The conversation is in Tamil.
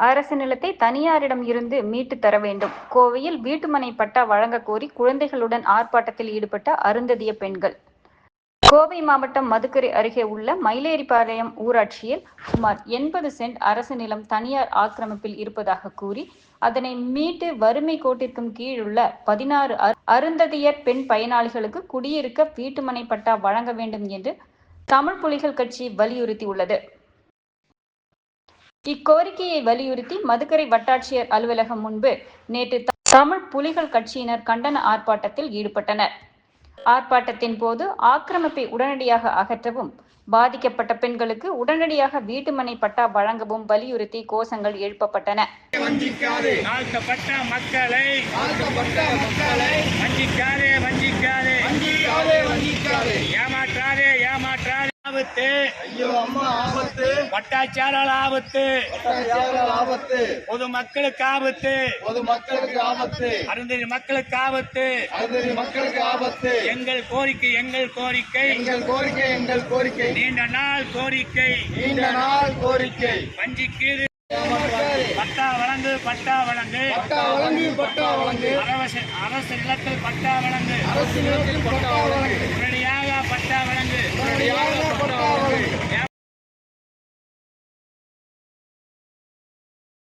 அரசு நிலத்தை தனியாரிடம் இருந்து மீட்டு தர வேண்டும். கோவையில் வீட்டுமனை பட்டா வழங்க கோரி குழந்தைகளுடன் ஆர்ப்பாட்டத்தில் ஈடுபட்ட அருந்ததிய பெண்கள். கோவை மாவட்டம் மதுக்கரை அருகே உள்ள மயிலேரிபாளையம் ஊராட்சியில் சுமார் எண்பது சென்ட் அரசு நிலம் தனியார் ஆக்கிரமிப்பில் இருப்பதாக கூறி அதனை மீட்டு வறுமை கோட்டிற்கும் கீழுள்ள பதினாறு அருந்ததியர் பெண் பயனாளிகளுக்கு குடியிருக்க வீட்டுமனை பட்டா வழங்க வேண்டும் என்று தமிழ் புலிகள் கட்சி வலியுறுத்தியுள்ளது. இக்கோரிக்கையை வலியுறுத்தி மதுக்கரை வட்டாட்சியர் அலுவலகம் முன்பு நேற்று தமிழ் புலிகள் கட்சியினர் கண்டன ஆர்ப்பாட்டத்தில் ஈடுபட்டனர். ஆர்ப்பாட்டத்தின் போது ஆக்கிரமிப்பை உடனடியாக அகற்றவும் பாதிக்கப்பட்ட பெண்களுக்கு உடனடியாக வீட்டுமனை பட்டா வழங்கவும் வலியுறுத்தி கோஷங்கள் எழுப்பப்பட்டன. வஞ்சிக்காதே. தாழ்த்தப்பட்ட மக்களை தாழ்த்தப்பட்ட மக்களை வஞ்சிக்காதே வஞ்சிக்காதே. வஞ்சிக்காதே வஞ்சிக்காதே. ஏமாற்றாதே ஏமாற்றாதே. ஐயோ அம்மா. ஆபத்து வட்டாச்சாரல் ஆபத்து ஆபத்து பொதுமக்களுக்கு ஆபத்து பொது மக்களுக்கு ஆபத்து அருந்ததி மக்களுக்கு ஆபத்து அருந்ததி மக்களுக்கு ஆபத்து எங்கள் கோரிக்கை எங்கள் கோரிக்கை. எங்கள் கோரிக்கை எங்கள் கோரிக்கை. நீண்ட நாள் கோரிக்கை. நீண்ட நாள் கோரிக்கை. வஞ்சிக்கீது. பட்டா வழங்கு பட்டா வழங்கு. பட்டா வழங்கு பட்டா வழங்கு. அரசு அரசு நிலத்தில் பட்டா வழங்கு. அரசு நிலத்தில் பட்டா வழங்கு.